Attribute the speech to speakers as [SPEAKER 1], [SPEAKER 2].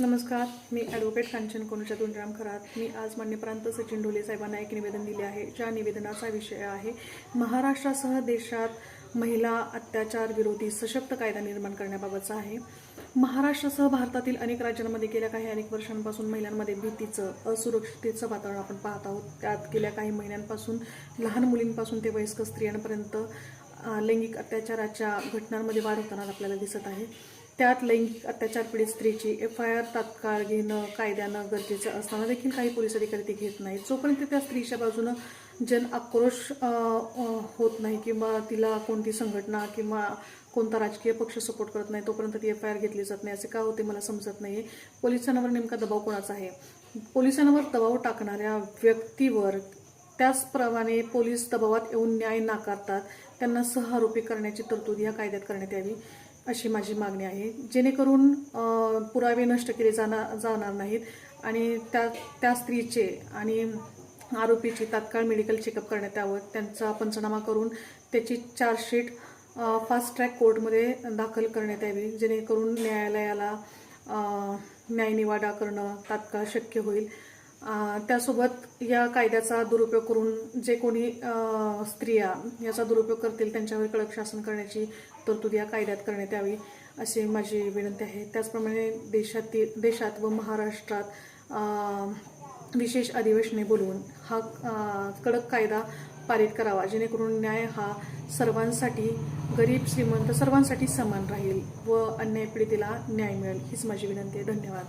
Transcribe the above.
[SPEAKER 1] नमस्कार मी ॲडव्होकेट कांचन कोनुच्या तुंडराम खरात. मी आज मान्य प्रांत सचिन ढोले साहेबांना एक निवेदन दिले आहे ज्या निवेदनाचा विषय आहे महाराष्ट्रासह देशात महिला अत्याचार विरोधी सशक्त कायदा निर्माण करण्याबाबतचा आहे. महाराष्ट्रासह भारतातील अनेक राज्यांमध्ये गेल्या काही अनेक वर्षांपासून महिलांमध्ये भीतीचं असुरक्षिततेचं वातावरण आपण पाहत आहोत. त्यात गेल्या काही महिन्यांपासून लहान मुलींपासून ते वयस्क स्त्रियांपर्यंत लैंगिक अत्याचाराच्या घटनांमध्ये वाढ होताना आपल्याला दिसत आहे. त्यात लैंगिक अत्याचार पीडित स्त्रीची एफ आय आर तात्काळ घेणं कायद्यानं गरजेचं असताना देखील काही पोलीस अधिकारी ते घेत नाहीत. जोपर्यंत त्या स्त्रीच्या बाजूनं जन आक्रोश होत नाही किंवा तिला कोणती संघटना किंवा कोणता राजकीय पक्ष सपोर्ट करत नाही तोपर्यंत ती एफ आय आर घेतली जात नाही असे का होते मला समजत नाही पोलिसांवर नेमका दबाव कोणाचा आहे? पोलिसांवर दबाव टाकणाऱ्या व्यक्तीवर त्याचप्रमाणे पोलीस दबावात येऊन न्याय नाकारतात त्यांना सहआरोपी करण्याची तरतूद या कायद्यात करण्यात यावी अशी माझी मागणी आहे. जेणेकरून पुरावे नष्ट केले जाणार जाणार नाहीत आणि त्या त्या स्त्रीचे आणि आरोपीची तात्काळ मेडिकल चेकअप करण्यात यावं त्यांचा पंचनामा करून त्याची चार्जशीट फास्ट ट्रॅक कोर्टमध्ये दाखल करण्यात यावी जेणेकरून न्यायालयाला न्यायनिवाडा करणं तात्काळ शक्य होईल. त्यासोबत या कायद्याचा दुरुपयोग करून जे कोणी स्त्रिया याचा दुरुपयोग करतील त्यांच्यावर कडक शासन करण्याची तरतूद या कायद्यात करण्यात यावी अशी माझी विनंती आहे. त्याचप्रमाणे देशातील देशात व महाराष्ट्रात विशेष अधिवेशने बोलवून हा कडक कायदा पारित करावा जेणेकरून न्याय हा सर्वांसाठी गरीब श्रीमंत सर्वांसाठी समान राहील व अन्याय पीडितेला न्याय मिळेल हीच माझी विनंती आहे. धन्यवाद.